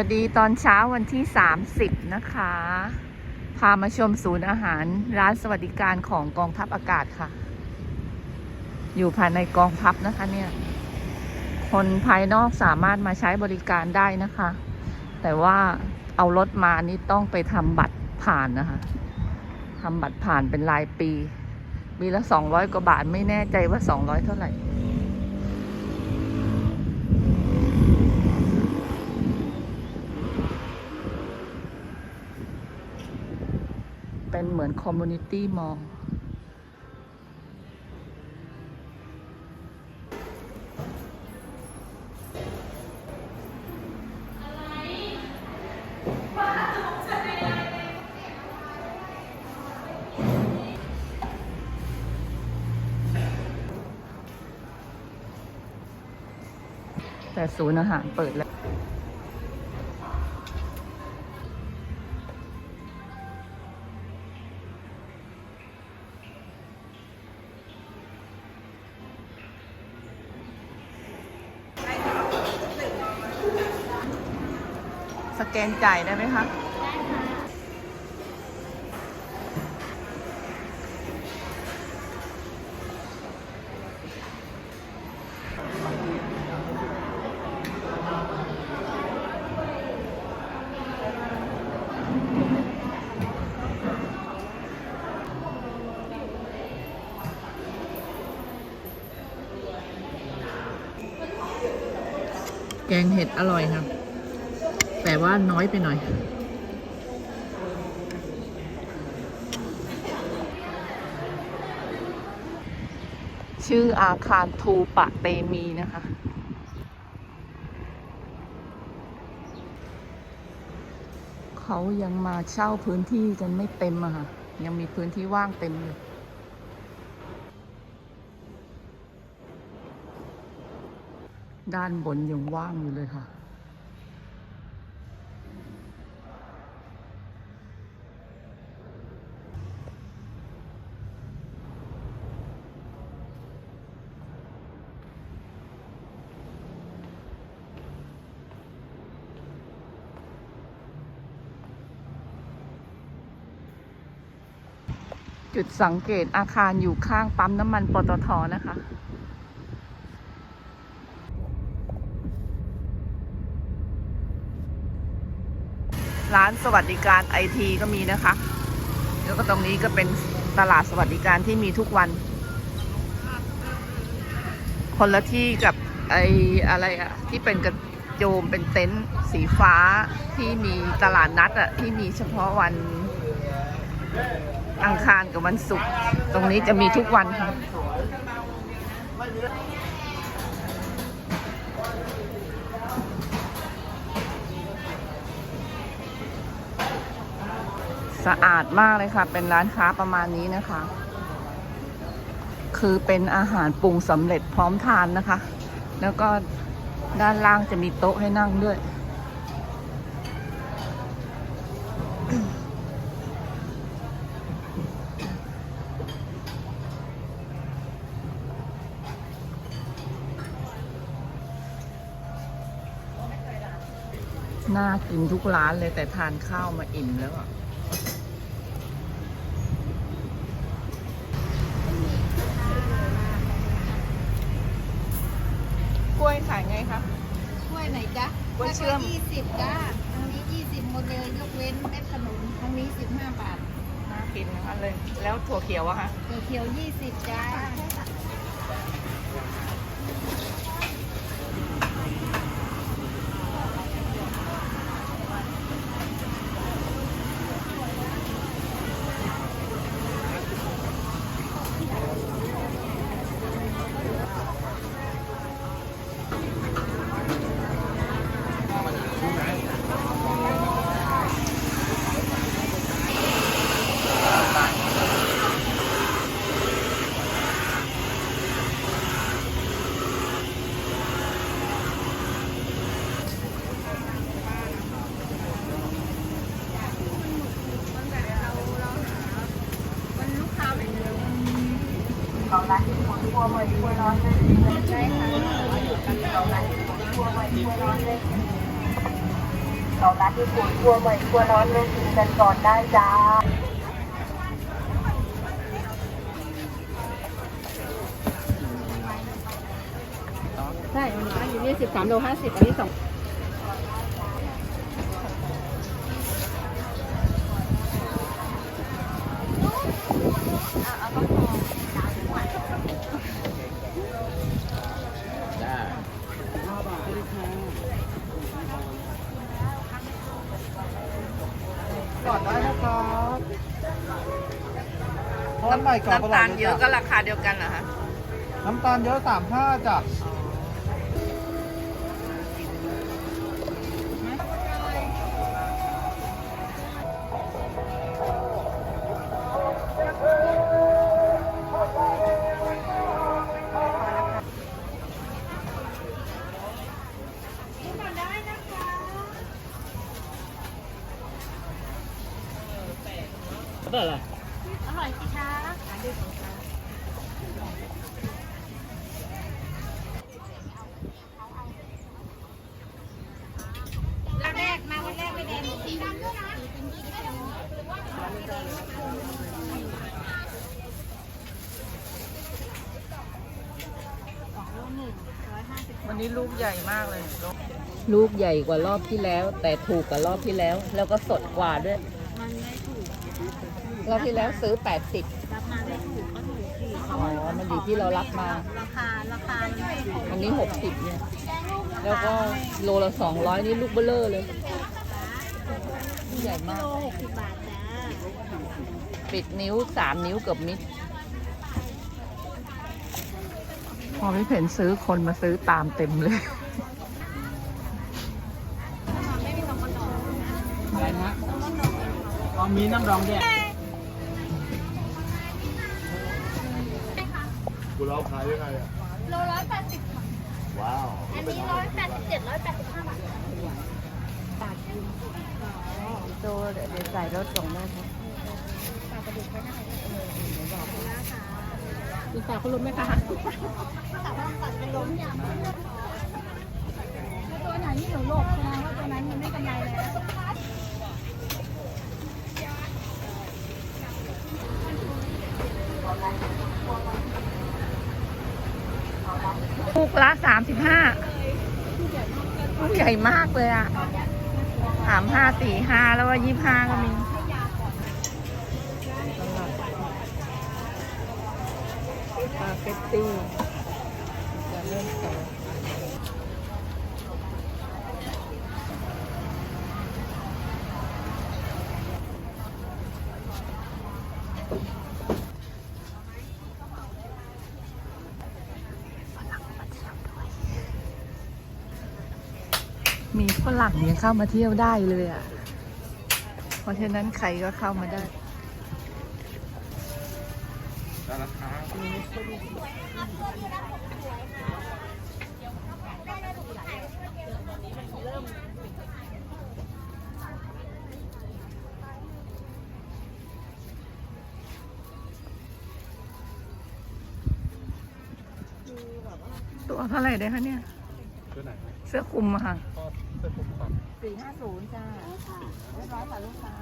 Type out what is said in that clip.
วัสดีตอนเช้าวันที่ 30 นะคะ พามาชมศูนย์อาหารร้านสวัสดิการของกองทัพอากาศค่ะ อยู่ภายในกองทัพนะคะเนี่ย คนภายนอกสามารถมาใช้บริการได้นะคะ แต่ว่าเอารถมานี่ต้องไปทำบัตรผ่านนะคะทำบัตรผ่านเป็นรายปีปีละ 200 กว่าบาทไม่แน่ใจว่า 200 เท่าไหร่ เป็นเหมือนคอมมูนิตี้มอลแต่ศูนย์อาหารเปิดแล้ว สแกนจ่ายได้ไหมคะแกงเห็ดอร่อยค่ะแต่ ว่าน้อยไปหน่อย ชื่ออาคารทูปะเตมีนะคะเขายังมาเช่าพื้นที่กันไม่เต็มอะค่ะ ยังมีพื้นที่ว่างเต็มอยู่ด้านบนยังว่างอยู่เลยค่ะ จุดสังเกตอาคารอยู่ข้างปั๊มน้ำมันปตทนะคะ ร้านสวัสดิการไอทีก็มีนะคะ แล้วก็ตรงนี้ก็เป็นตลาดสวัสดิการที่มีทุกวัน คนละที่กับไออะไรอะที่เป็นกระโจมเป็นเต็นท์สีฟ้าที่มีตลาดนัดอะที่มีเฉพาะวัน อังคารกับวันศุกร์ตรงนี้จะมีทุกวันค่ะสะอาดมากเลยค่ะ เป็นร้านค้าประมาณนี้นะคะ คือเป็นอาหารปรุงสำเร็จพร้อมทานนะคะ แล้วก็ด้านล่างจะมีโต๊ะให้นั่งด้วย น่ากินทุกร้านเลยแต่ทานข้าวมาอิ่มแล้วอะกล้วยขายไงคะ กล้วยไหนจ๊ะกล้วยเชื่อม ยี่สิบจ้าอันนี้ยี่สิบหมดเลยยกเว้นเม็ดขนุนอันนี้สิบห้าบาทน่ากินนะคะเลย แล้วถั่วเขียวอะคะเขียวเขียวยี่สิบจ้า อ เราลัดที่ปุ่นครัวใหม่ครัวร้อนเลือกกินกันก่อนได้จ้าใช่อันนี้อยู่ยี่สิบสามโลห้าสิบอันนี้สอง ก่อนได้นะครับทอดใหม่ก่อนน้ำตาลเยอะก็ราคาเดียวกันเหรอคะ น้ำตาลเยอะสามห้าจ้ะ อ ร่อยสิคะวันแรกมาวันแรกไม่แดงสีดำด้วยนะวันนี้ลูกใหญ่มากเลย ลูกใหญ่กว่ารอบที่แล้ว แต่ถูกกว่ารอบที่แล้ว แล้วก็สดกว่าด้วย รอบที่แล้วซื้อ 80 รับมาไม่ถูกก็ถูกสิอ๋อมันอยู่ที่เรารับมา ราคาราคามันไม่ถูกอันนี้ 60 เนี่ย แล้วก็โลละ 200 นี่ลูกเบลเลอร์เลยลูกใหญ่มาก โลหกสิบบาทจ้าปิดนิ้ว 3 นิ้วเกือบมิด พอพี่เพนซื้อคนมาซื้อตามเต็มเลยอะไรนะเอามีน้ำรองแยก เราขายยังไงอะโลร้อยแปดสิบว้าวอันนี้ร้อยแปดสิบเจ็ดร้อยแปดสิบห้าบาทโตเดี๋ยวใส่รถส่งได้ครับปลากระดูกไว้หน้าเดี๋ยวบอกนะคะมีฝากคุณลุงไหมคะแต่ว่าตัดเป็นล้มยำตัวไหนที่หนูหลบแสดงว่าตัวนั้นมันไม่กำไรแล้ว ละสามสิบห้าลูกใหญ่มากเลยอะสามห้าสี่ห้าแล้วว่ายี่ห้าก็มีปาเกตตี้จะเริ่มต่อ ฝรั่งยังเข้ามาเที่ยวได้เลยอะ เพราะฉะนั้นใครก็เข้ามาได้ตัวเท่าไหร่ได้คะเนี่ยตัวไหนเสื้อคลุมอะค่ะ สี่ห้าศูนย์จ้าเรียบร้อยค่ะลูกค้า